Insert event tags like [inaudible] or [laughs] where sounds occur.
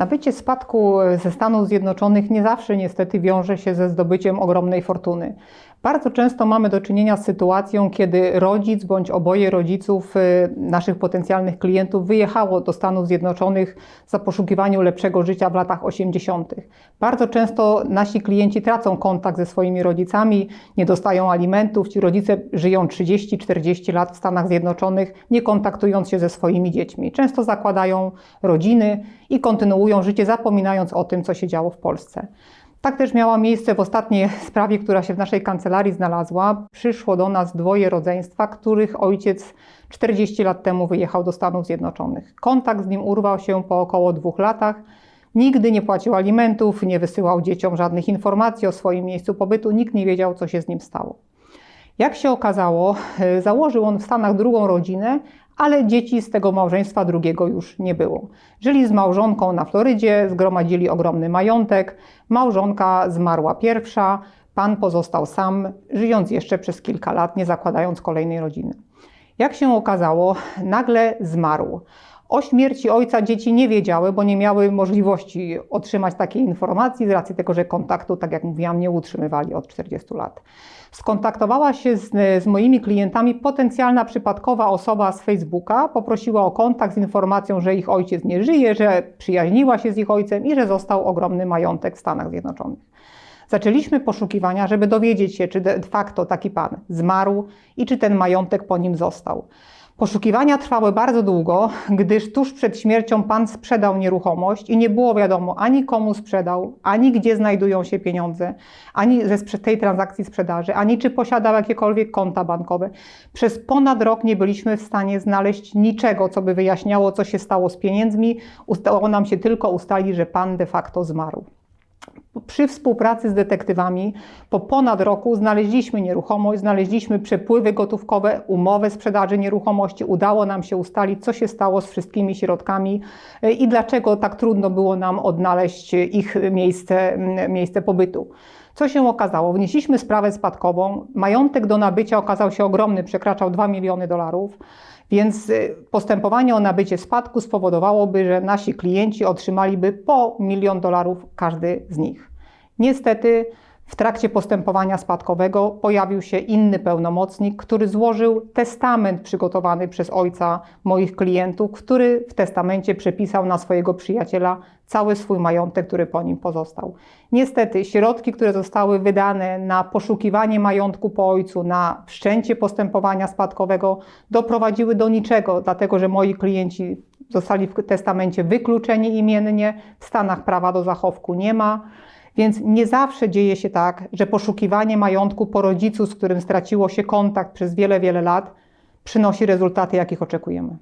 Nabycie spadku ze Stanów Zjednoczonych nie zawsze niestety wiąże się ze zdobyciem ogromnej fortuny. Bardzo często mamy do czynienia z sytuacją, kiedy rodzic bądź oboje rodziców y, naszych potencjalnych klientów wyjechało do Stanów Zjednoczonych za poszukiwaniu lepszego życia w latach 80. Bardzo często nasi klienci tracą kontakt ze swoimi rodzicami, nie dostają alimentów, ci rodzice żyją 30-40 lat w Stanach Zjednoczonych, nie kontaktując się ze swoimi dziećmi. Często zakładają rodziny i kontynuują życie, zapominając o tym, co się działo w Polsce. Tak też miała miejsce w ostatniej [laughs] sprawie, która się w naszej kancelarii znalazła. Przyszło do nas dwoje rodzeństwa, których ojciec 40 lat temu wyjechał do Stanów Zjednoczonych. Kontakt z nim urwał się po około dwóch latach. Nigdy nie płacił alimentów, nie wysyłał dzieciom żadnych informacji o swoim miejscu pobytu, nikt nie wiedział, co się z nim stało. Jak się okazało, e, założył on w Stanach drugą rodzinę, ale dzieci z tego małżeństwa drugiego już nie było. Żyli z małżonką na Florydzie, zgromadzili ogromny majątek. Małżonka zmarła pierwsza, pan pozostał sam, żyjąc jeszcze przez kilka lat, nie zakładając kolejnej rodziny. Jak się okazało, nagle zmarł. O śmierci ojca dzieci nie wiedziały, bo nie miały możliwości otrzymać takiej informacji z racji tego, że kontaktu, tak jak mówiłam, nie utrzymywali od 40 lat. Skontaktowała się z, z, moimi klientami potencjalna przypadkowa osoba z Facebooka, poprosiła o kontakt z informacją, że ich ojciec nie żyje, że przyjaźniła się z ich ojcem i że został ogromny majątek w Stanach Zjednoczonych. Zaczęliśmy poszukiwania, żeby dowiedzieć się, czy de facto taki pan zmarł i czy ten majątek po nim został. Poszukiwania trwały bardzo długo, gdyż tuż przed śmiercią pan sprzedał nieruchomość i nie było wiadomo ani komu sprzedał, ani gdzie znajdują się pieniądze, ani ze tej transakcji sprzedaży, ani czy posiadał jakiekolwiek konta bankowe. Przez ponad rok nie byliśmy w stanie znaleźć niczego, co by wyjaśniało, co się stało z pieniędzmi. Udało nam się tylko ustalić, że pan de facto zmarł. Przy współpracy z detektywami po ponad roku znaleźliśmy nieruchomość, znaleźliśmy przepływy gotówkowe, umowę sprzedaży nieruchomości. Udało nam się ustalić, co się stało z wszystkimi środkami e, i dlaczego tak trudno było nam odnaleźć ich miejsce, miejsce pobytu. Co się okazało? Wnieśliśmy sprawę spadkową. Majątek do nabycia okazał się ogromny, przekraczał 2 miliony dolarów. Więc y, postępowanie o nabycie spadku spowodowałoby, że nasi klienci otrzymaliby po milion dolarów każdy z nich. Niestety w trakcie postępowania spadkowego pojawił się inny pełnomocnik, który złożył testament przygotowany przez ojca moich klientów, który w testamencie przepisał na swojego przyjaciela cały swój majątek, który po nim pozostał. Niestety, środki, które zostały wydane na poszukiwanie majątku po ojcu, na wszczęcie postępowania spadkowego, doprowadziły do niczego, dlatego że moi klienci zostali w testamencie wykluczeni imiennie, w Stanach prawa do zachowku nie ma. Więc nie zawsze dzieje się tak, że poszukiwanie majątku po rodzicu, z którym straciło się kontakt przez wiele, wiele lat, przynosi rezultaty, jakich oczekujemy.